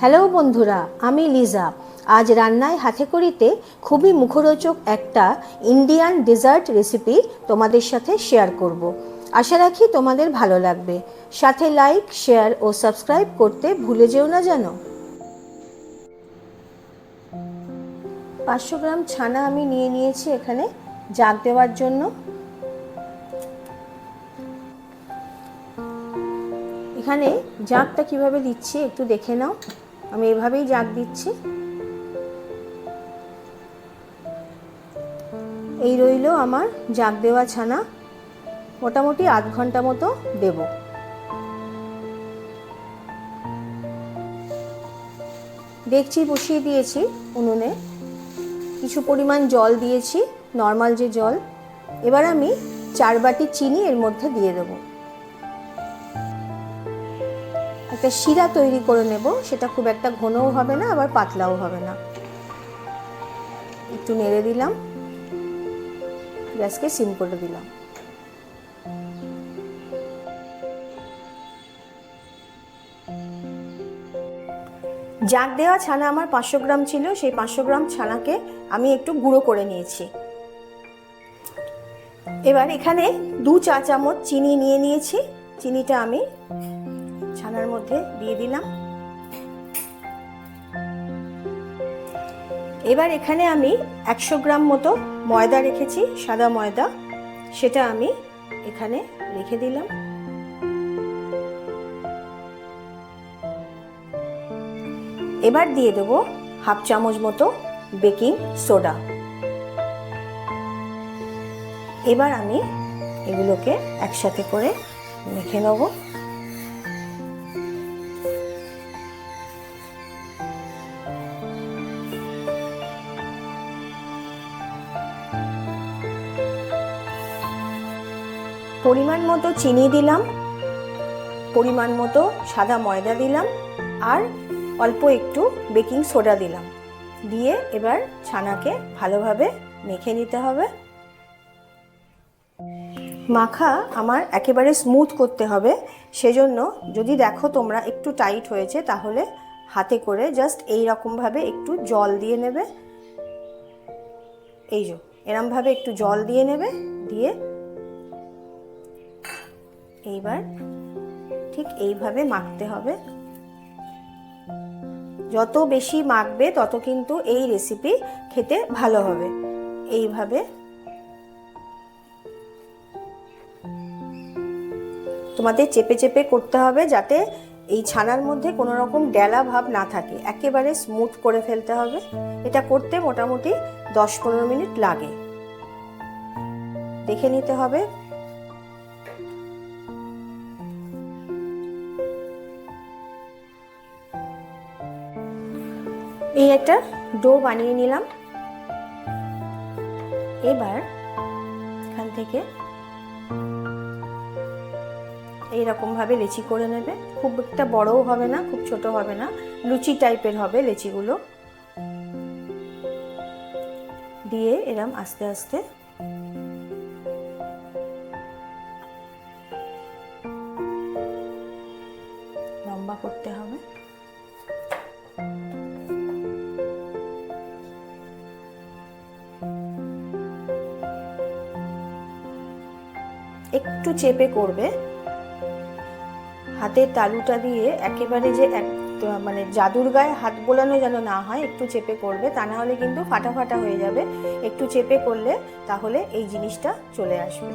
Hello বন্ধুরা, আমি লিজা। আজ রান্নায় হাতে করিতে খুবই মুখরোচক একটা ইন্ডিয়ান ডেজার্ট রেসিপি তোমাদের সাথে শেয়ার করব। আশা রাখি তোমাদের ভালো লাগবে। সাথে লাইক শেয়ার ও সাবস্ক্রাইব করতে ভুলে যেও না যেন পাঁচশো গ্রাম ছানা আমি নিয়ে নিয়েছি এখানে, জাগ দেওয়ার জন্য। এখানে জাগটা কীভাবে দিচ্ছি একটু দেখে নাও। আমি এভাবেই জাগ দিচ্ছি। এই রইল আমার জাগ দেওয়া ছানা। মোটামুটি আধ ঘণ্টা মতো দেব। দেখছি, বসিয়ে দিয়েছি উনুনে। কিছু পরিমাণ জল দিয়েছি, নর্মাল যে জল। এবার আমি চার বাটি চিনি এর মধ্যে দিয়ে দেবো। একটা শিরা তৈরি করে নেব, সেটা খুব একটা ঘনও হবে না, আবার পাতলাও হবে না। একটু নেড়ে দিলাম। গ্যাসকে সিম করে দিলাম। জাগ দেওয়া ছানা আমার পাঁচশো গ্রাম ছিল, সেই পাঁচশো গ্রাম ছানাকে আমি একটু গুঁড়ো করে নিয়েছি। এবার এখানে দু চা চামচ চিনি নিয়ে নিয়েছি। চিনিটা আমি ছানার মধ্যে দিয়ে দিলাম। এবার এখানে আমি একশো গ্রাম মতো ময়দা রেখেছি, সাদা ময়দা। সেটা আমি এখানে রেখে দিলাম। এবার দিয়ে দেব হাফ চামচ মতো বেকিং সোডা। এবার আমি এগুলোকে একসাথে করে মেখে নেব। পরিমাণ মতো চিনি দিলাম, পরিমাণ মতো সাদা ময়দা দিলাম আর অল্প একটু বেকিং সোডা দিলাম। দিয়ে এবার ছানাকে ভালোভাবে মেখে নিতে হবে। মাখা আমার একেবারে স্মুথ করতে হবে। সেজন্য যদি দেখো তোমরা একটু টাইট হয়েছে, তাহলে হাতে করে জাস্ট এই রকমভাবে একটু জল দিয়ে নেবে। এই যে, এরমভাবে একটু জল দিয়ে নেবে। দিয়ে এইবার ঠিক এইভাবে মাখতে হবে। যত বেশি মাখবে, তত কিন্তু এই রেসিপি খেতে ভালো হবে। এইভাবে তোমাদের চেপে চেপে করতে হবে যাতে এই ছানার মধ্যে কোনো রকম ডেলা ভাব না থাকে। একেবারে স্মুথ করে ফেলতে হবে। এটা করতে মোটামুটি দশ পনেরো মিনিট লাগে। দেখে নিতে হবে এই একটা ডো বানিয়ে নিলাম। এবার এখান থেকে এইরকম ভাবে লেচি করে নেবে। খুব একটা বড়ও হবে না, খুব ছোট হবে না। লুচি টাইপের হবে লেচিগুলো। দিয়ে এরম আস্তে আস্তে চেপে করবে। হাতের তালুটা দিয়ে একেবারে যে এক মানে জাদুর গায়ে হাত বোলানো যেন না হয়, একটু চেপে করবে। তা না হলে কিন্তু ফাটা ফাটা হয়ে যাবে। একটু চেপে করলে তাহলে এই জিনিসটা চলে আসবে।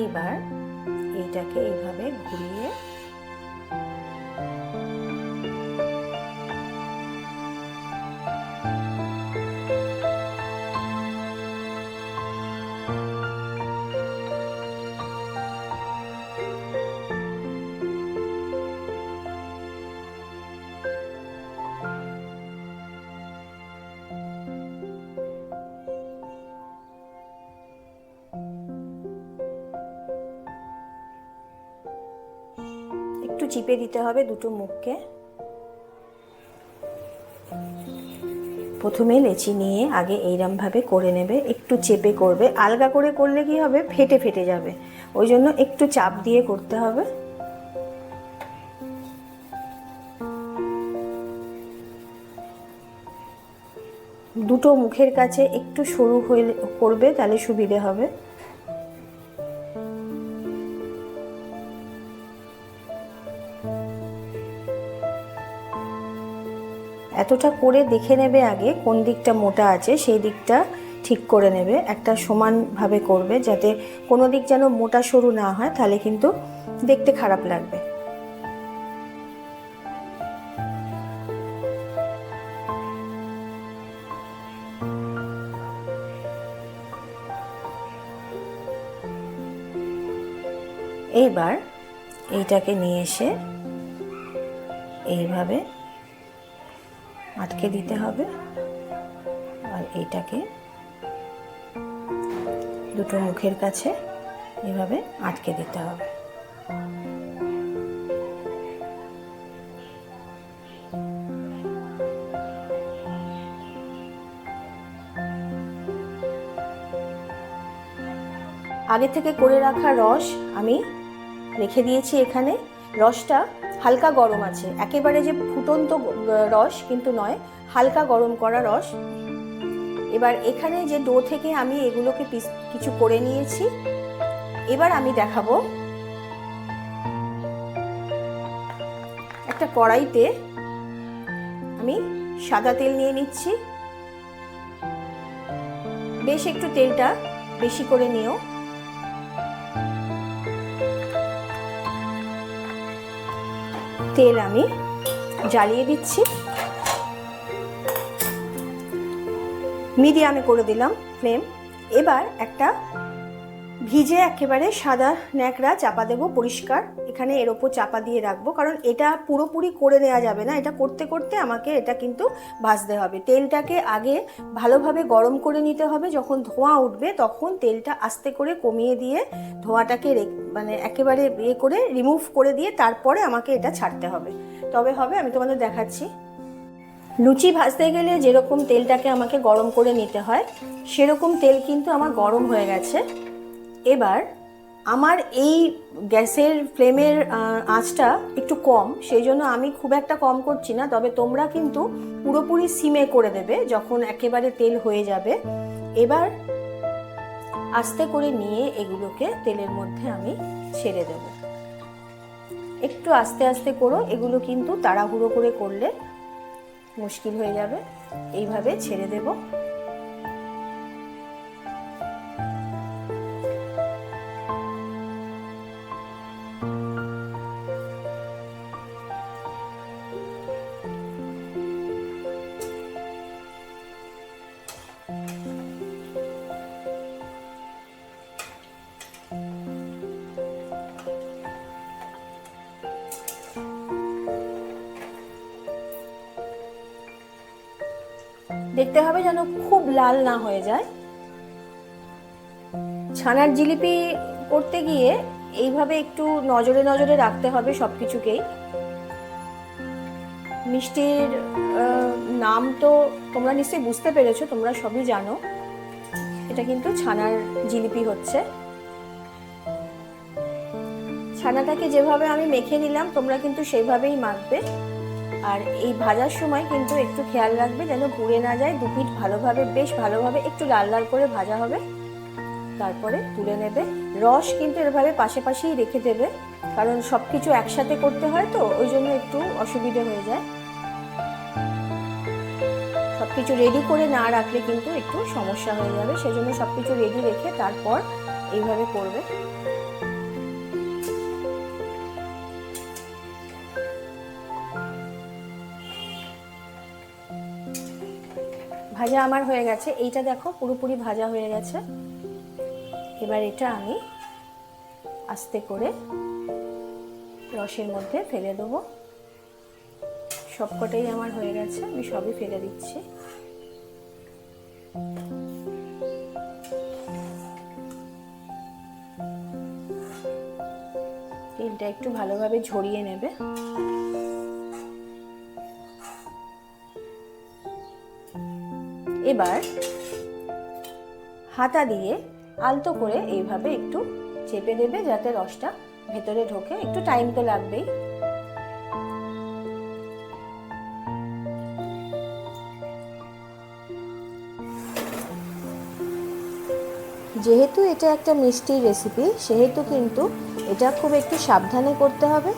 এইবার এইটাকে এইভাবে ঘুরিয়ে চিপে দিতে হবে দুটো মুখকে। প্রথমে লেচি নিয়ে আগে এইরমভাবে করে নেবে, একটু চেপে করবে। আলগা করে করলে কি হবে? ফেটে ফেটে যাবে। ওই জন্য একটু চাপ দিয়ে করতে হবে। দুটো মুখের কাছে একটু সরু হয়ে করবে, তাহলে সুবিধে হবে। এতটা করে দেখে নেবে আগে কোন দিকটা মোটা আছে, সেই দিকটা ঠিক করে নেবে। একটা সমানভাবে করবে যাতে কোনো দিক যেন মোটা সরু না হয়, তাহলে কিন্তু দেখতে খারাপ লাগবে। এইবার এইটাকে নিয়ে এসে এইভাবে আটকে দিতে হবে আর এইটাকে দুটো মুখের কাছে এভাবে আটকে দিতে হবে। আগে থেকে করে রাখা রস আমি রেখে দিয়েছি এখানে। রসটা হালকা গরম আছে। একেবারে যে ফুটন্ত রস কিন্তু নয়, হালকা গরম করা রস। এবার এখানে যে ডো থেকে আমি এগুলোকে পিস কিছু করে নিয়েছি। এবার আমি দেখাবো একটা কড়াইতে আমি সাদা তেল নিয়ে নিচ্ছি। বেশ একটু তেলটা বেশি করে নিও। তেল আমি জ্বালিয়ে দিচ্ছি। মিডিয়ামে করে দিলাম ফ্লেম। এবার একটা ভিজে একেবারে সাদা ন্যাকড়া চাপা দেবো পরিষ্কার। এখানে এর ওপর চাপা দিয়ে রাখব, কারণ এটা পুরোপুরি করে নেওয়া যাবে না। এটা করতে করতে আমাকে এটা কিন্তু ভাজতে হবে। তেলটাকে আগে ভালোভাবে গরম করে নিতে হবে। যখন ধোঁয়া উঠবে তখন তেলটা আস্তে করে কমিয়ে দিয়ে ধোঁয়াটাকে মানে একেবারে ইয়ে করে রিমুভ করে দিয়ে তারপরে আমাকে এটা ছাড়তে হবে। তবে হবে, আমি তোমাদের দেখাচ্ছি। লুচি ভাজতে গেলে যেরকম তেলটাকে আমাকে গরম করে নিতে হয়, সেরকম তেল কিন্তু আমার গরম হয়ে গেছে। এবার আমার এই গ্যাসের ফ্লেমের আঁচটা একটু কম, সেই জন্য আমি খুব একটা কম করছি না। তবে তোমরা কিন্তু পুরোপুরি সিমে করে দেবে যখন একেবারে তেল হয়ে যাবে। এবার আস্তে করে নিয়ে এগুলোকে তেলের মধ্যে আমি ছেড়ে দেব। একটু আস্তে আস্তে করো, এগুলো কিন্তু তাড়াহুড়ো করে করলে মুশকিল হয়ে যাবে। এইভাবে ছেড়ে দেবো। দেখতে হবে যেন খুব লাল না হয়ে যায়। ছানার জিলিপি করতে গিয়ে এইভাবে একটু নজরে নজরে রাখতে হবে সব কিছুকেই মিষ্টির নাম তো তোমরা নিশ্চয়ই বুঝতে পেরেছ, তোমরা সবই জানো। এটা কিন্তু ছানার জিলিপি হচ্ছে। ছানাটাকে যেভাবে আমি মেখে নিলাম, তোমরা কিন্তু সেইভাবেই মাখবে। আর এই ভাজার সময় কিন্তু একটু খেয়াল রাখবে যেন পুড়ে না যায় দু পিঠ ভালোভাবে, বেশ ভালোভাবে একটু লাল লাল করে ভাজা হবে। তারপরে তুলে নেবে। রস কিন্তু এভাবে পাশাপাশিই রেখে দেবে, কারণ সব কিছু একসাথে করতে হয় তো, ওই জন্য একটু অসুবিধে হয়ে যায়। সব কিছু রেডি করে না রাখলে কিন্তু একটু সমস্যা হয়ে যাবে সেই জন্য সব কিছু রেডি রেখে তারপর এইভাবে করবে। ভাজা আমার হয়ে গেছে। এইটা দেখো, পুরোপুরি ভাজা হয়ে গেছে। এবার এটা আমি আস্তে করে রসের মধ্যে ফেলে দেবো। সবকটাই আমার হয়ে গেছে, আমি সবই ফেলে দিচ্ছি। তেলটা একটু ভালোভাবে ঝরিয়ে নেবে। এবার হাতা দিয়ে আলতো করে এইভাবে একটু চেপে দেবে যাতে রসটা ভেতরে ঢোকে। একটু টাইম তো লাগবেই। যেহেতু এটা একটা মিষ্টির রেসিপি সেহেতু কিন্তু এটা খুব একটু সাবধানে করতে হবে।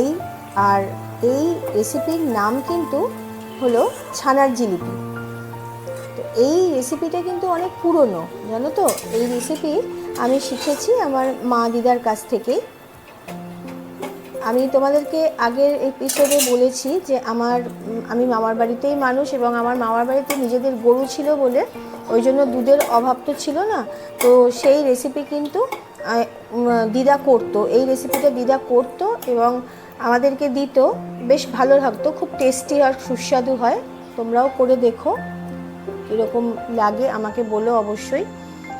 এই আর এই রেসিপির নাম কিন্তু হলো ছানার জিলিপি। এই রেসিপিটা কিন্তু অনেক পুরনো, জানো তো? এই রেসিপি আমি শিখেছি আমার মা দিদার কাছ থেকেই আমি তোমাদেরকে আগের এপিসোডে বলেছি যে আমার, আমি মামার বাড়িতেই মানুষ এবং আমার মামার বাড়িতে নিজেদের গরু ছিল বলে ওই জন্য দুধের অভাব তো ছিল না। তো সেই রেসিপি কিন্তু দিদা করতো। এই রেসিপিটা দিদা করতো এবং আমাদেরকে দিত। বেশ ভালো লাগতো, খুব টেস্টি আর সুস্বাদু হয়। তোমরাও করে দেখো। কীরকম লাগে, আমাকে বলো অবশ্যই,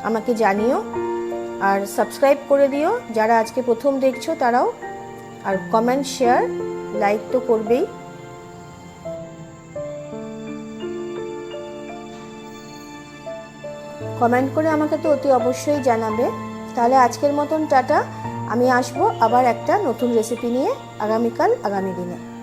আমাকে জানিও আর সাবস্ক্রাইব করে দিও। যারা আজকে প্রথম দেখছ তারাও, আর কমেন্ট শেয়ার লাইক তো করবেই। কমেন্ট করে আমাকে তো অতি অবশ্যই জানাবে। তাহলে আজকের মতন টাটা, আমি আসব আবার একটা নতুন রেসিপি নিয়ে আগামীকাল, আগামী দিনে।